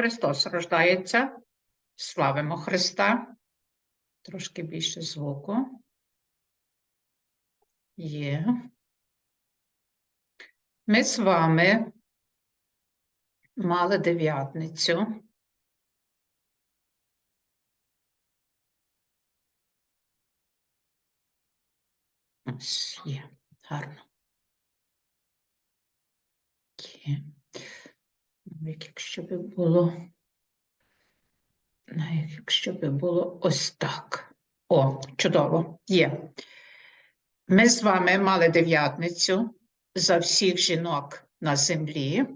Христос рождається. Славимо Христа. Трошки більше звуку. Є. Ми з вами мали дев'ятницю. Ось є. Гарно. Є. Навіть якщо би було, якщо би було ось так. О, чудово, є. Ми з вами мали дев'ятницю за всіх жінок на землі.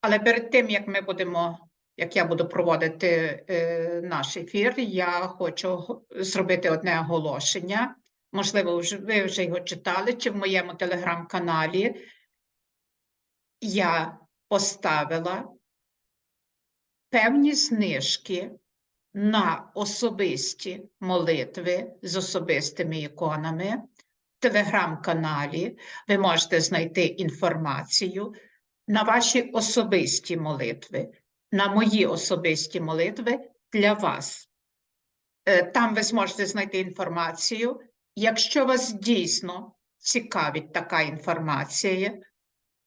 Але перед тим, як ми будемо, як я буду проводити е, наш ефір, я хочу зробити одне оголошення. Можливо, ви вже його читали, чи в моєму телеграм-каналі я поставила певні знижки на особисті молитви з особистими іконами. В телеграм-каналі ви можете знайти інформацію на ваші особисті молитви, на мої особисті молитви для вас. Е, Там ви зможете знайти інформацію. Якщо вас дійсно цікавить така інформація,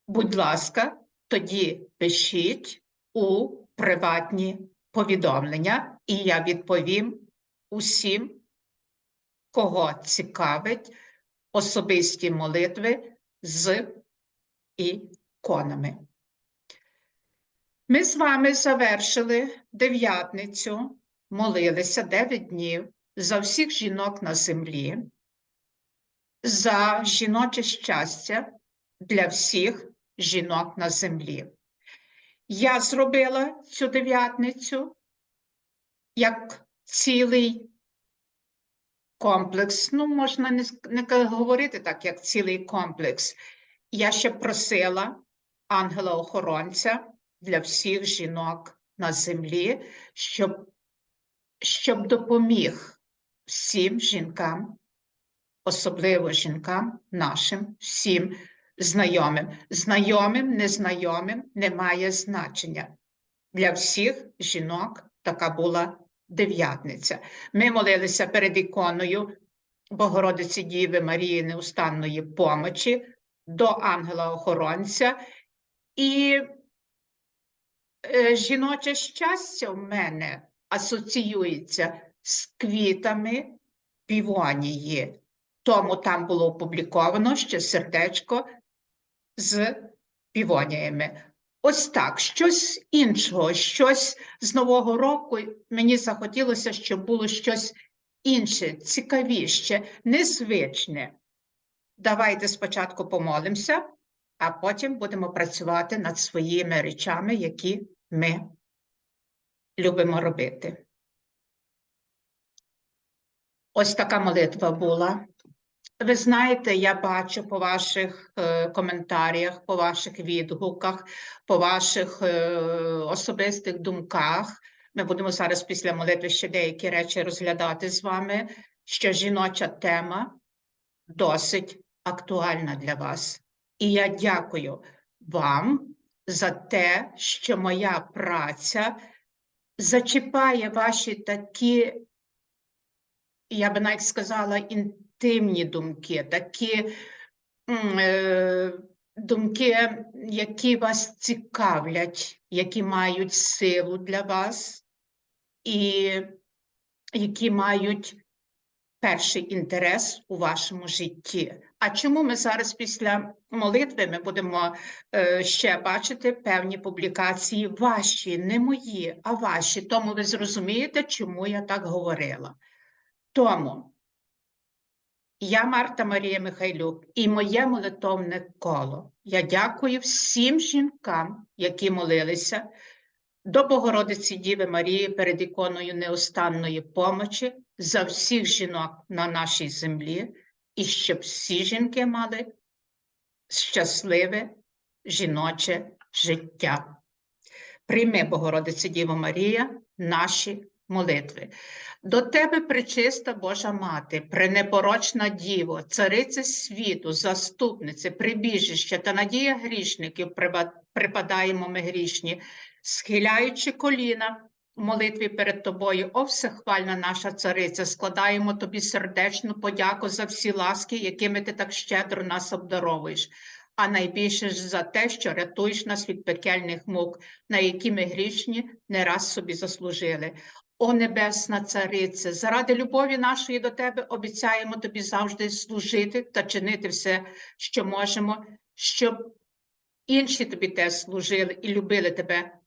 будь ласка, тоді пишіть у приватні повідомлення, і я відповім усім, кого цікавить особисті молитви з іконами. Ми з вами завершили дев'ятницю, молилися 9 днів за всіх жінок на землі, за жіноче щастя для всіх жінок на землі. Я зробила цю дев'ятницю як цілий комплекс. Ну, можна не, говорити так, як цілий комплекс. Я ще просила ангела-охоронця для всіх жінок на землі, щоб, щоб допоміг всім жінкам, особливо жінкам нашим, всім знайомим. Знайомим, незнайомим немає значення. Для всіх жінок така була дев'ятниця. Ми молилися перед іконою Богородиці Діви Марії Неустанної помочі до ангела-охоронця. І е, жіноче щастя в мене асоціюється з квітами півонії. Тому там було опубліковано ще сердечко з півоніями. Ось так, щось іншого, щось з Нового року мені захотілося, щоб було щось інше, цікавіше, незвичне. Давайте спочатку помолимося, а потім будемо працювати над своїми речами, які ми любимо робити. Ось така молитва була. Ви знаєте, я бачу по ваших е, коментарях, по ваших відгуках, по ваших е, особистих думках. Ми будемо зараз після молитви ще деякі речі розглядати з вами, що жіноча тема досить актуальна для вас. І я дякую вам за те, що моя праця зачіпає ваші такі я би навіть сказала, інтимні думки, такі е, думки, які вас цікавлять, які мають силу для вас, і які мають перший інтерес у вашому житті. А чому ми зараз після молитви ми будемо е, ще бачити певні публікації ваші, не мої, а ваші. Тому ви зрозумієте, чому я так говорила. Тому я Марта Марія Михайлюк і моє молитовне коло. Я дякую всім жінкам, які молилися до Богородиці Діви Марії перед іконою неустанної помочі за всіх жінок на нашій землі, і щоб всі жінки мали щасливе жіноче життя. Прийми, Богородице Діво Марія, наші молитви. До тебе, пречиста Божа Мати, пренепорочна Діво, цариця світу, заступниця, прибіжище та надія грішників припадаємо ми грішні, схиляючи коліна в молитві перед тобою, о всехвальна наша цариця, складаємо тобі сердечну подяку за всі ласки, якими ти так щедро нас обдаровуєш. А найбільше ж за те, що рятуєш нас від пекельних мук, на які ми грішні не раз собі заслужили. О Небесна Царице, заради любові нашої до Тебе обіцяємо Тобі завжди служити та чинити все, що можемо, щоб інші тобі теж служили і любили тебе,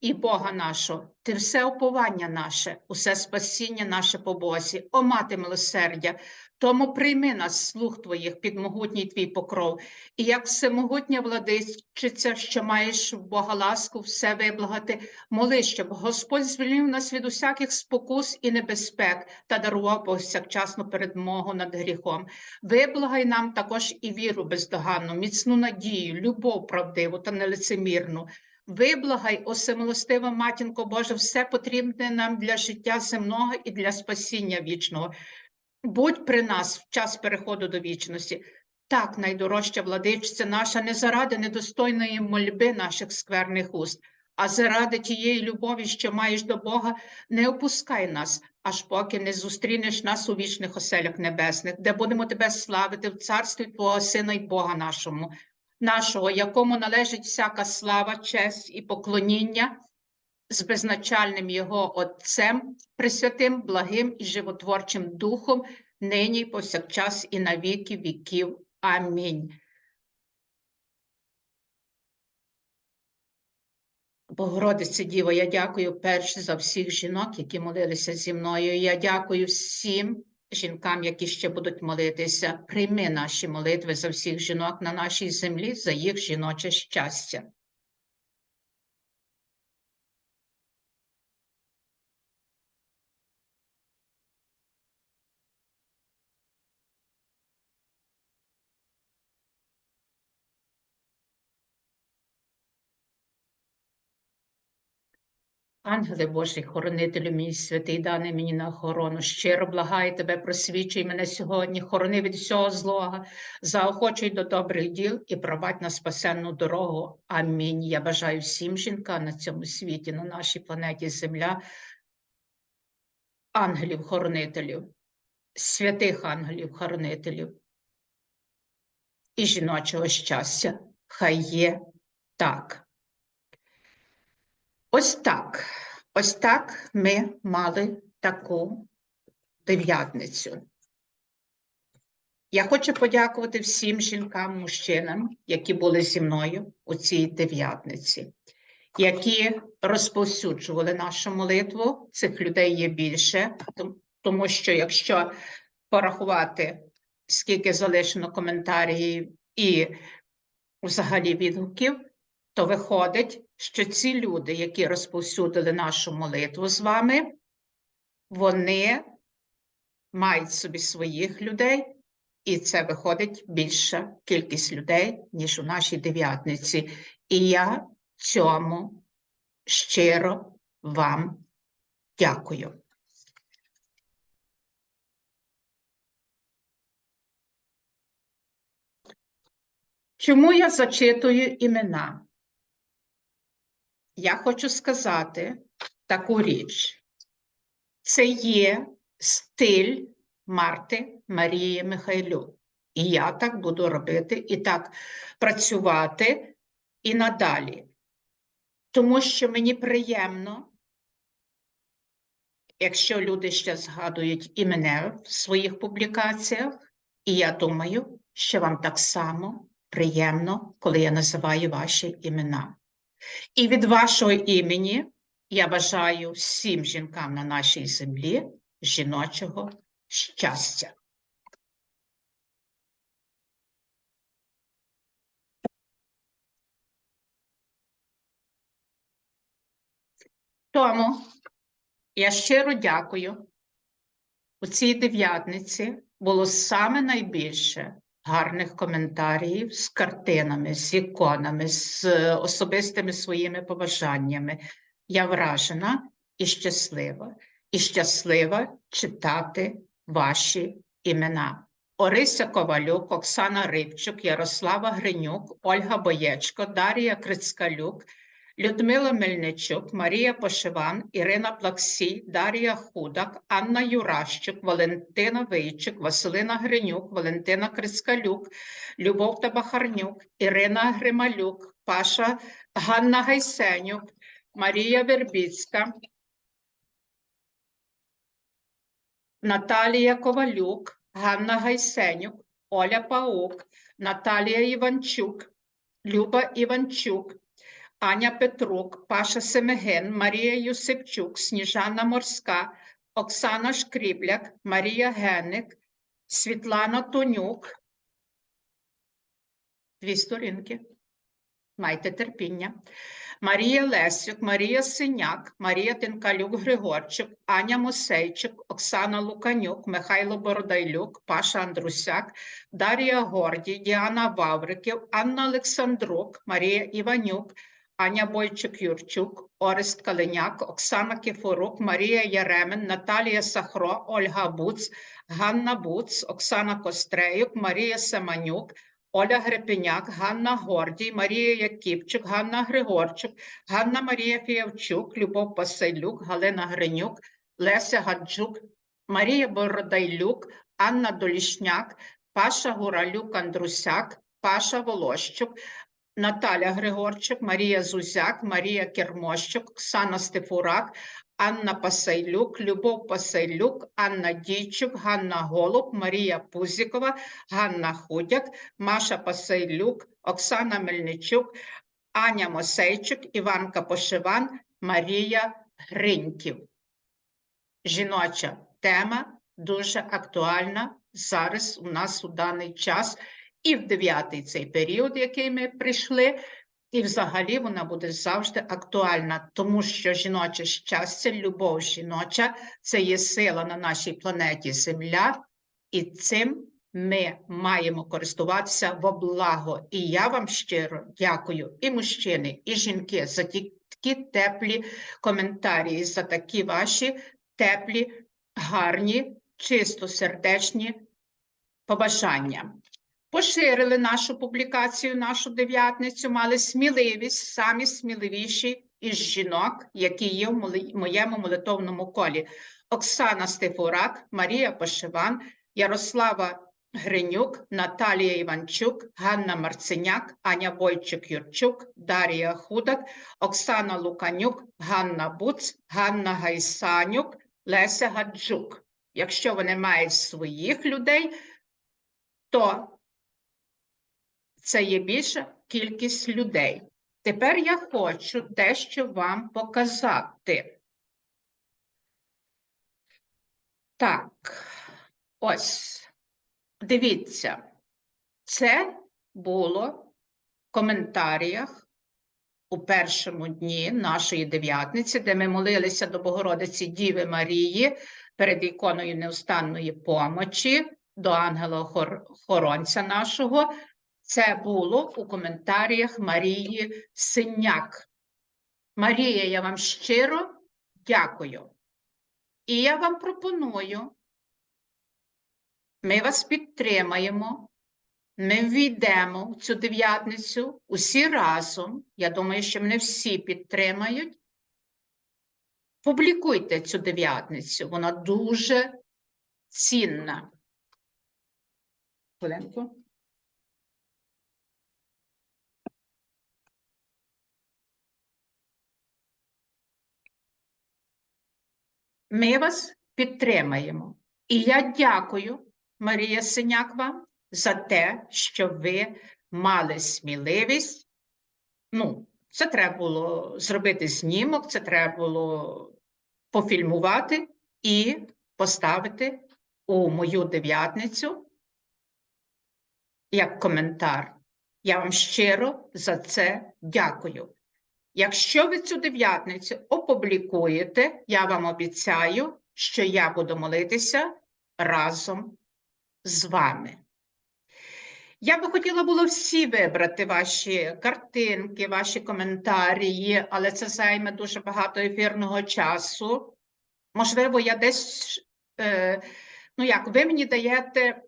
і Бога нашого. Ти все уповання наше, усе спасіння наше по Бозі, о мати милосердя, тому прийми нас, слух твоїх, під могутній твій покров, і як всемогутня владичиця, що маєш в Бога ласку, все виблагати, моли, щоб Господь звільнив нас від усяких спокус і небезпек та дарував повсякчасну передмогу над гріхом. Виблагай нам також і віру бездоганну, міцну надію, любов правдиву та нелицемірну. Виблагай, о всемилостива матінко Боже, все потрібне нам для життя земного і для спасіння вічного. Будь при нас в час переходу до вічності. Так, найдорожча владичця наша, не заради недостойної мольби наших скверних уст, а заради тієї любові, що маєш до Бога, не опускай нас, аж поки не зустрінеш нас у вічних оселях небесних, де будемо тебе славити в царстві Твого Сина й Бога нашому, нашого, якому належить всяка слава, честь і поклоніння з безначальним Його Отцем, Пресвятим, благим і животворчим Духом, нині повсякчас і на віки віків. Амінь. Богородице Діво, я дякую перш за всіх жінок, які молилися зі мною. Я дякую всім жінкам, які ще будуть молитися. Прийми наші молитви за всіх жінок на нашій землі, за їх жіноче щастя. Ангеле Божий, хоронителю мій святий, дане мені на охорону. Щиро благаю тебе, просвічуй мене сьогодні, хорони від всього злого, заохочуй до добрих діл і провадь на спасенну дорогу. Амінь. Я бажаю всім жінкам на цьому світі, на нашій планеті Земля, ангелів-хоронителів, святих ангелів-хоронителів і жіночого щастя. Хай є так. Ось так. Ось так ми мали таку дев'ятницю. Я хочу подякувати всім жінкам, мужчинам, які були зі мною у цій дев'ятниці, які розповсюджували нашу молитву. Цих людей є більше, тому що якщо порахувати, скільки залишено коментарів і взагалі відгуків, то виходить, що ці люди, які розповсюдили нашу молитву з вами, вони мають собі своїх людей, і це виходить більша кількість людей, ніж у нашій дев'ятниці. І я цьому щиро вам дякую. Чому я зачитую імена? Я хочу сказати таку річ. Це є стиль Марти Марії Михайлюк. І я так буду робити і так працювати і надалі. Тому що мені приємно, якщо люди ще згадують і мене в своїх публікаціях, і я думаю, що вам так само приємно, коли я називаю ваші імена. І від вашого імені я бажаю всім жінкам на нашій землі жіночого щастя. Тому я щиро дякую. У цій дев'ятниці було саме найбільше гарних коментарів з картинами, з іконами, з особистими своїми побажаннями. Я вражена і щаслива, і щаслива читати ваші імена. Орися Ковалюк, Оксана Рибчук, Ярослава Гринюк, Ольга Боєчко, Дарія Крицкалюк, Людмила Мельничук, Марія Пошиван, Ірина Плаксій, Дарія Худак, Анна Юращук, Валентина Вийчук, Василина Гринюк, Валентина Крицкалюк, Любов Табахарнюк, Ірина Грималюк, Паша Ганна Гайсенюк, Марія Вербіцька, Наталія Ковалюк, Ганна Гайсенюк, Оля Паук, Наталія Іванчук, Люба Іванчук, Аня Петрук, Паша Семеген, Марія Юсипчук, Сніжана Морська, Оксана Шкрібляк, Марія Генник, Світлана Тонюк. Дві сторінки. Майте терпіння. Марія Лесюк, Марія Синяк, Марія Тинкалюк Григорчук, Аня Мосейчук, Оксана Луканюк, Михайло Бородайлюк, Паша Андрусяк, Дар'я Гордій, Діана Вавриків, Анна Олександрук, Марія Іванюк, Аня Бойчук-Юрчук, Орест Калиняк, Оксана Кіфорук, Марія Яремен, Наталія Сахро, Ольга Буц, Ганна Буц, Оксана Костреюк, Марія Семанюк, Оля Грепеняк, Ганна Гордій, Марія Яківчук, Ганна Григорчук, Ганна Марія Фіявчук, Любов Пасилюк, Галина Гринюк, Леся Гаджук, Марія Бородайлюк, Анна Долішняк, Паша Гуралюк Андрусяк, Паша Волощук, Наталя Григорчук, Марія Зузяк, Марія Кермощук, Оксана Стефурак, Анна Пасайлюк, Любов Пасайлюк, Анна Дійчук, Ганна Голуб, Марія Пузікова, Ганна Худяк, Маша Пасайлюк, Оксана Мельничук, Аня Мосейчук, Іванка Пошиван, Марія Гриньків. Жіноча тема дуже актуальна зараз у нас у даний час і в дев'ятий цей період, який ми прийшли, і взагалі вона буде завжди актуальна, тому що жіноче щастя, любов жіноча це є сила на нашій планеті Земля, і цим ми маємо користуватися во благо. І я вам щиро дякую, і мужчини, і жінки, за ті такі теплі коментарі, за такі ваші теплі, гарні, чистосердечні побажання. Поширили нашу публікацію, нашу дев'ятницю, мали сміливість, самі сміливіші із жінок, які є в моєму молитовному колі. Оксана Стефурак, Марія Пошиван, Ярослава Гринюк, Наталія Іванчук, Ганна Марциняк, Аня Бойчук-Юрчук, Дарія Худак, Оксана Луканюк, Ганна Буц, Ганна Гайсанюк, Леся Гаджук. Якщо вони мають своїх людей, то це є більша кількість людей. Тепер я хочу дещо вам показати. Так, ось, дивіться, це було в коментарях у першому дні нашої дев'ятниці, де ми молилися до Богородиці Діви Марії перед іконою неустанної помочі до ангела-хоронця нашого. Це було у коментарях Марії Синяк. Марія, я вам щиро дякую. І я вам пропоную, ми вас підтримаємо, ми ввійдемо в цю дев'ятницю усі разом. Я думаю, що мене всі підтримають. Публікуйте цю дев'ятницю, вона дуже цінна. Хвилинку. Ми вас підтримаємо. І я дякую, Марія Синяк, вам за те, що ви мали сміливість. Ну, це треба було зробити знімок, це треба було пофільмувати і поставити у мою дев'ятницю як коментар. Я вам щиро за це дякую. Якщо ви цю дев'ятницю опублікуєте, я вам обіцяю, що я буду молитися разом з вами. Я би хотіла було всі вибрати ваші картинки, ваші коментарі, але це займе дуже багато ефірного часу. Можливо, я десь, е, ну як, ви мені даєте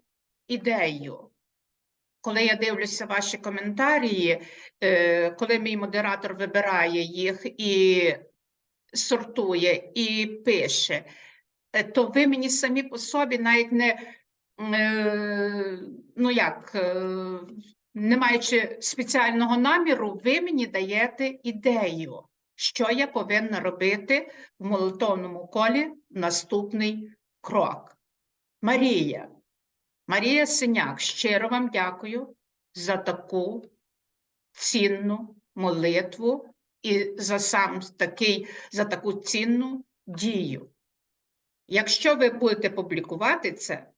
ідею. Коли я дивлюся ваші коментарі, е, коли мій модератор вибирає їх і сортує і пише, е, то ви мені самі по собі навіть не, е, ну як, не маючи спеціального наміру, ви мені даєте ідею, що я повинна робити в молитовному колі наступний крок. Марія, Марія Синяк, щиро вам дякую за таку цінну молитву і за сам такий, за таку цінну дію. Якщо ви будете публікувати це,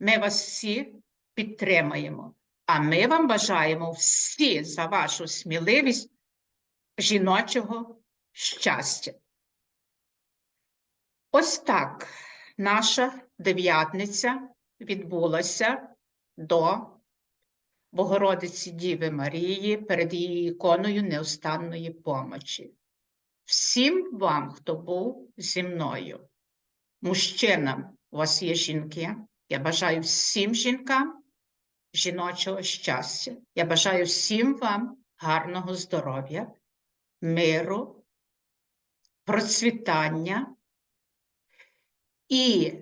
ми вас всі підтримаємо. А ми вам бажаємо всі за вашу сміливість жіночого щастя. Ось так наша дев'ятниця відбулася до Богородиці Діви Марії перед її іконою неустанної помочі. Всім вам, хто був зі мною, мужчинам, у вас є жінки. Я бажаю всім жінкам жіночого щастя. Я бажаю всім вам гарного здоров'я, миру, процвітання і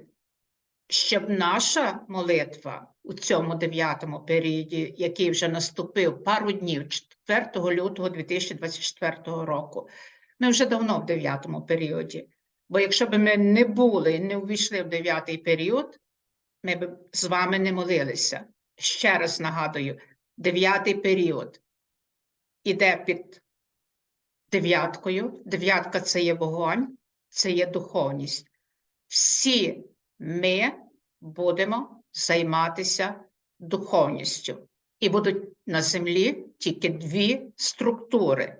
щоб наша молитва у цьому дев'ятому періоді, який вже наступив пару днів, 4 лютого 2024 року, ми вже давно в дев'ятому періоді. Бо якщо б ми не були і не увійшли в дев'ятий період, ми б з вами не молилися. Ще раз нагадую: дев'ятий період іде під дев'яткою. Дев'ятка це є вогонь, це є духовність. Всі ми будемо займатися духовністю. І будуть на землі тільки дві структури.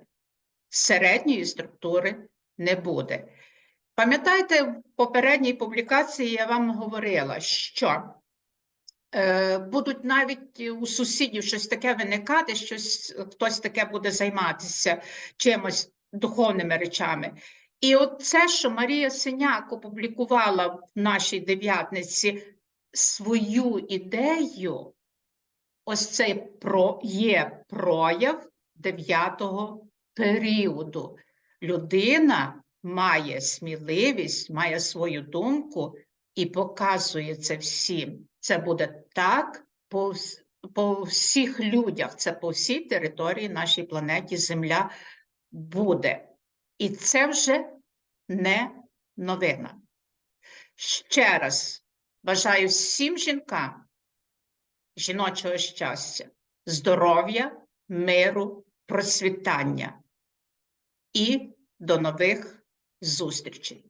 Середньої структури не буде. Пам'ятаєте, в попередній публікації я вам говорила, що е, будуть навіть у сусідів щось таке виникати, щось хтось таке буде займатися чимось духовними речами. І от це, що Марія Синяк опублікувала в нашій дев'ятниці свою ідею, ось це про, є прояв дев'ятого періоду. Людина має сміливість, має свою думку і показує це всім. Це буде так по, по всіх людях, це по всій території нашій планеті Земля буде. І це вже не новина. Ще раз бажаю всім жінкам жіночого щастя, здоров'я, миру, процвітання і до нових зустрічей.